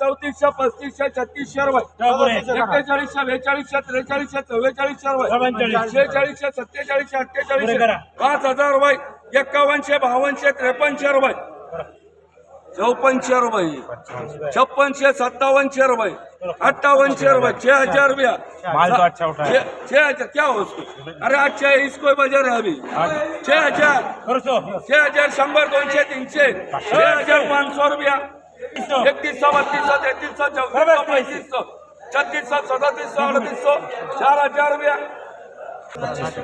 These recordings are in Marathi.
चौतीसशे पस्तीसशे छत्तीसशे एक्केचाळीसशे बेचाळीसशे त्रेचाळीसशे चव्वेचाळीसशे रुपये चव्वेचाळीस. शेहेचाळीसशे सत्तेचाळीसशे अठ्ठेचाळीसशे. करा. पाच हजार रुपये. एक्कावनशे बावनशे त्रेपन्नशे रुपये चौपन्नशे रुपये छप्पनशे सत्तावनशे रुपये अट्ठावनशे रुपये छह हजार रुपया. छह छह हजार. क्या हो उसको? अरे अच्छा है इसको बजर है अभी. छह हजार. छह हजार शंभर दोनशे तीनशे. छह हजार पाच सौ रुपया. एकतीस सौ बत्तीस सौ तैतीस सौ चौतीस सौ पैंतीस सौ छत्तीस सौ सदतीस सौ अड़तीस सौ चार हजार रुपया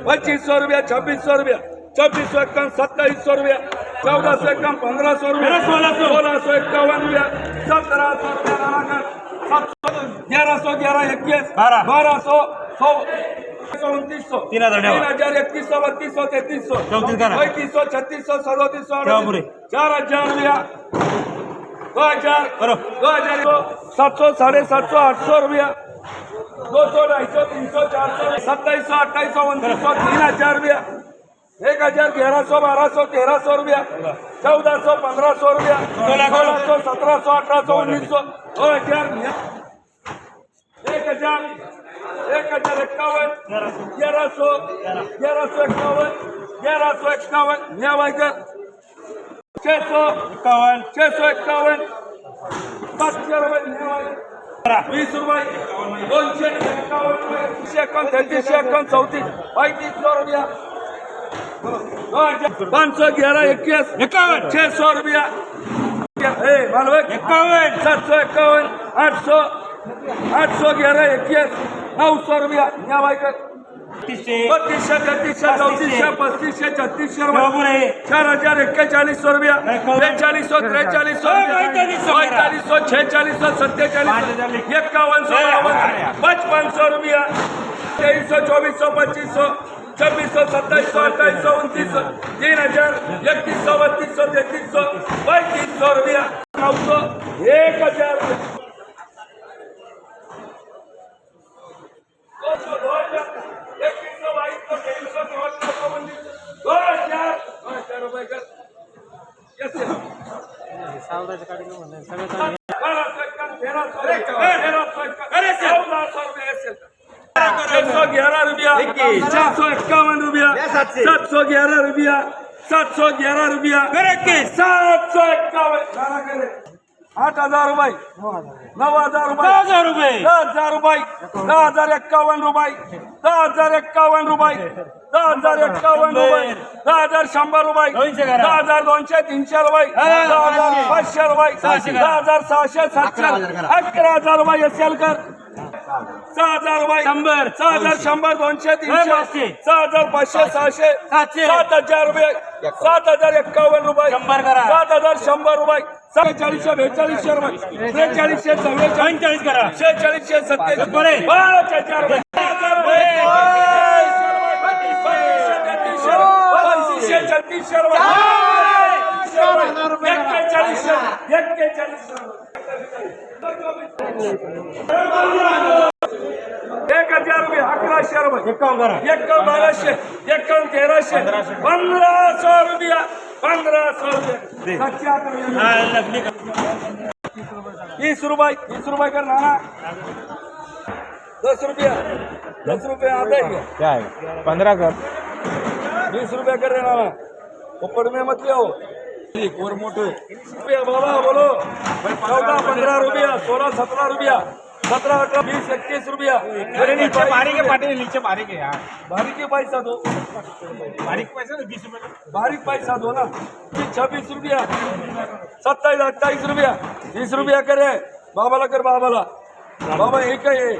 पच्चीस सौ रुपया छब्बीस सौ रुपया छब्बीस सौ इक्यावन सत्ताईस सौ रुपया चौदह सौ इक्यावन पंद्रह सौ रुपया सोलह सौ। सोलह सौ इक्यावन रुपया सत्रह सौ रुपया ग्यारह सौ ग्यारह इक्कीस बारह। सौ सौ उनतीस सौ तीन हजार तीन. हजार इकतीस सौ बत्तीस सौ तैतीस सौ. पैंतीस सौ छत्तीस सौ सदोतीस सौ. चार हजार रुपया दो हजार दो हजार सात सौ साढ़े सात सौ आठ सौ रुपया. दो सौ ढाई सौ तीन सौ चार सौ सत्ताईस सौ अट्ठाईस सौ उनतीस सौ तीन हजार रुपया. एक हजार ग्यारह सौ बारह सौ तेरह सौ रुपया. चौदह सौ पंद्रह सौ रुपया. सोलह सौ। सत्रह सौ अठारह सौ उन्नीस सौ दो हजार एक हजार एक हजार इक्यावन ग्यारह सौ ग्यारह सौ इक्यावन ग्यारह सौ इक्यावन न्यावाईकर छह सौ इक्यावन छह सौ इक्यावन पाचशे रुपये वीस रुपये. दोनशे एकावन्न रुपये. तीनशे एकावन्न तेहतीसशे एकावन्न चौतीस. पैंतीस सौ रुपया. पाँच सौ ग्यारह इक्कीस इक्यावन छह सौ रुपया. इक्यावन सात सौ इक्यावन आठ सौ आठ सौ ग्यारह इक्कीस नौ सौ रुपया. न्यावाईकर तीसशे बत्तीसशे तेहतीसशे चौतीसशे पस्तीसशे छत्तीसशे चार हजार एक्केचाळीस सौ रुपया. बेचाळीस सौ त्रेचाळीस सौ पैंतालीस सौ छेचालीस सौ सत्तेचालीस एकावन सौ पचपन सौ रुपया. तेईस सौ चौबीस सौ पच्चीस सौ छब्बीस सौ सत्ताईस सौ अट्ठाईस सौ उनतीस सौ तीन हजार इकतीस सौ बत्तीस सौ तैतीस सौ पैंतीस सौ रुपया. नौ सौ एक हजार दो सौ दो हजार इक्कीस सौ बाईस सौ तेईस सौ चौबीस सौ चौबीस दो हजार दो हजार रुपये कर कैसे बारह सौ इक्यावन तेरह सौ ग्यारह रुपया. छह सौ इक्यावन रुपया सात सौ ग्यारह रुपया सात सौ ग्यारह रुपया सात सौ इक्यावन आठ हजार रुपये. नऊ हजार रुपये. दहा हजार रुपये. दहा हजार रुपये. दहा हजार एक्कावन्न रुपये. दहा हजार एक्कावन्न रुपये. दहा हजार एक्कावन्न रुपये. दहा हजार शंभर रुपये. दहा हजार दोनशे तीनशे रुपये. दहा हजार पाचशे. रुपये. दहा हजार सहाशे सातशे. अकरा हजार रुपये असेल कर. सहा हजार रुपये. शंभर. सहा हजार शंभर दोनशे तीनशे. सहा हजार पाचशे सहाशे. सात हजार रुपये. सात हजार एक्कावन्न रुपये. सात हजार शंभर रुपये. सत्तेचाळीसशे बेचाळीसशे त्रेचाळीसशे चव्वेचाळीस पंचेचाळीस करा. शेहेचाळीसशे सत्तेचाळीस. बरे. एक हजार रुपये. अकराशे रुपये. एकावन्न एक्कावन्न बाराशे एक्कावन्न तेराशे. पंधराशे रुपया. हा, का- तीस रुपये तीस रुपये कर नाना. दस रुपया दस रुपये आता है क्या? है पंधरा कर. बीस रुपया कर रहे नाना. ऊपर में मत ले ठीक और मोटे रुपया बाबा बोलो. चौदह पंद्रह रुपया सोलह सत्रह रुपया. सत्रह अठारह बीस इक्कीस रुपया. अरे नीचे बारीक है पाटी नीचे बारीक है यार. बारीक के पैसा दो. बारीक पैसा ना बीस रुपये बारीक पैसा दो ना. छब्बीस रुपया. सत्ताईस अट्ठाईस रुपया. तीस रुपया करे. बाबाला कर बाबाला. बाबा एक आहे.